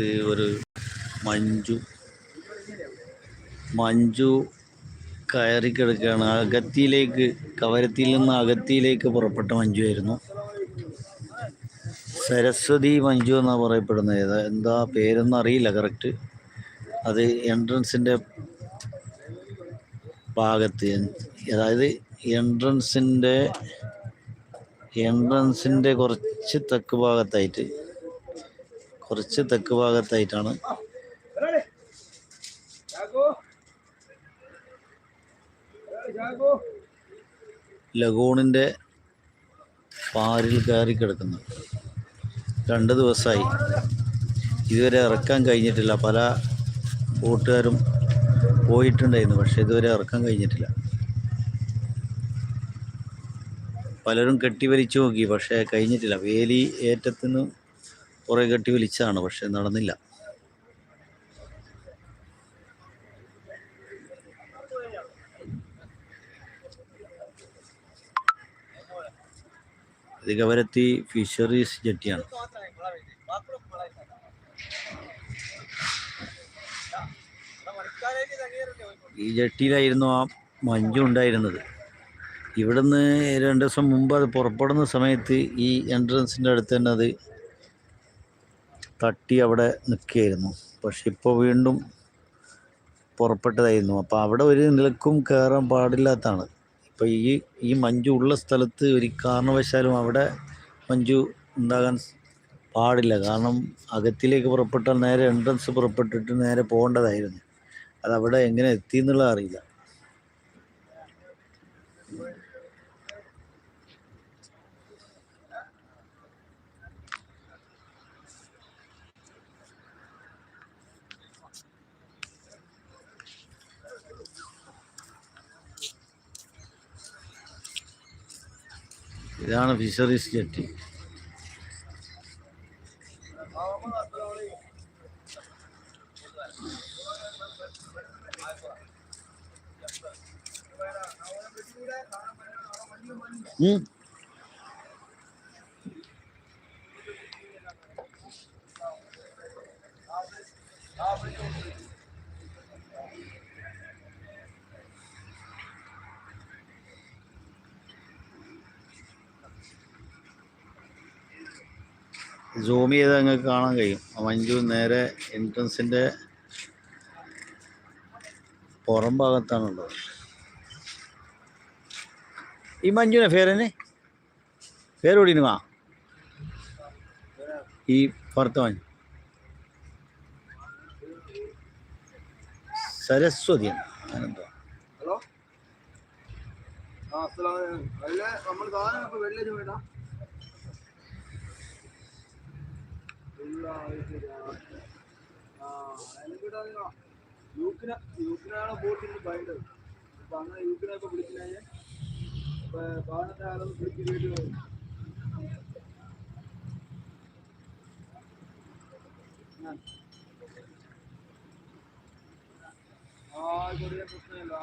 ഒരു മഞ്ജു. മഞ്ജു കയറി കിടക്കുകയാണ്. അകത്തിയിലേക്ക് കവരത്തിയിൽ നിന്ന് അകത്തിയിലേക്ക് പുറപ്പെട്ട മഞ്ജു ആയിരുന്നു. സരസ്വതി മഞ്ജു എന്നാണ് പറയപ്പെടുന്നത്. ഏതാ എന്താ പേരൊന്നും അറിയില്ല കറക്റ്റ് അത് എൻട്രൻസിന്റെ ഭാഗത്ത്. അതായത് എൻട്രൻസിന്റെ എൻട്രൻസിന്റെ കുറച്ച് തെക്ക് ഭാഗത്തായിട്ട്. കുറച്ച് തെക്ക് ഭാഗത്തായിട്ടാണ്. ലഗൂണിന്റെ പാരിൽ കയറി കിടക്കുന്നു രണ്ട് ദിവസമായി ഇതുവരെ ഇറക്കാൻ കഴിഞ്ഞിട്ടില്ല. പല കൂട്ടുകാരും പോയിട്ടുണ്ടായിരുന്നു പക്ഷേ ഇതുവരെ ഇറക്കാൻ കഴിഞ്ഞിട്ടില്ല. പലരും കെട്ടിവലിച്ചു നോക്കി പക്ഷേ കഴിഞ്ഞിട്ടില്ല. വേലി ഏറ്റത്തുനിന്ന് കുറേ കെട്ടി വിളിച്ചതാണ് പക്ഷെ നടന്നില്ല. ഇത് ഫിഷറീസ് ജെട്ടിയാണ്. ഈ ജെട്ടിയിലായിരുന്നു ആ മഞ്ജു ഉണ്ടായിരുന്നത്. ഇവിടുന്ന് രണ്ട് ദിവസം മുമ്പ് അത് പുറപ്പെടുന്ന സമയത്ത് ഈ എൻട്രൻസിന്റെ അടുത്ത് തന്നെ അത് തട്ടി അവിടെ നിൽക്കുകയായിരുന്നു. പക്ഷെ ഇപ്പോൾ വീണ്ടും പുറപ്പെട്ടതായിരുന്നു. അപ്പോൾ അവിടെ ഒരു നിലക്കും കയറാൻ പാടില്ലാത്തതാണ്. ഇപ്പോൾ ഈ ഈ മഞ്ജു ഉള്ള സ്ഥലത്ത് ഒരു കാരണവശാലും അവിടെ മഞ്ജു ഉണ്ടാകാൻ പാടില്ല. കാരണം അകത്തിലേക്ക് പുറപ്പെട്ടാൽ നേരെ എൻട്രൻസ് പുറപ്പെട്ടിട്ട് നേരെ പോകേണ്ടതായിരുന്നു. അതവിടെ എങ്ങനെ എത്തി എന്നുള്ളത് അറിയില്ല. ഇതാണ് ഫിഷറീസ് ജെട്ടി ഉം. Zoom ചെയ്ത് നിങ്ങൾക്ക് കാണാൻ കഴിയും. മഞ്ജു നേരെ എൻട്രൻസിന്റെ പുറം ഭാഗത്താണുള്ളത്. ഈ മഞ്ജുവിനെ പേരനെ പേരോടിന് വാ ഈ പുറത്ത മഞ്ജു. അങ്ങനെന്തോ ഹലോ? ആ അല്ല നമ്മൾ സാധനം ഇപ്പൊ വെള്ളരി വേണ്ട ആ അതിനെന്താ യൂക്കിന യൂക്കിനാണ് വിളിച്ച് വീട്ടിൽ ആ ആയിക്കോട്ടെ പ്രശ്നമില്ല.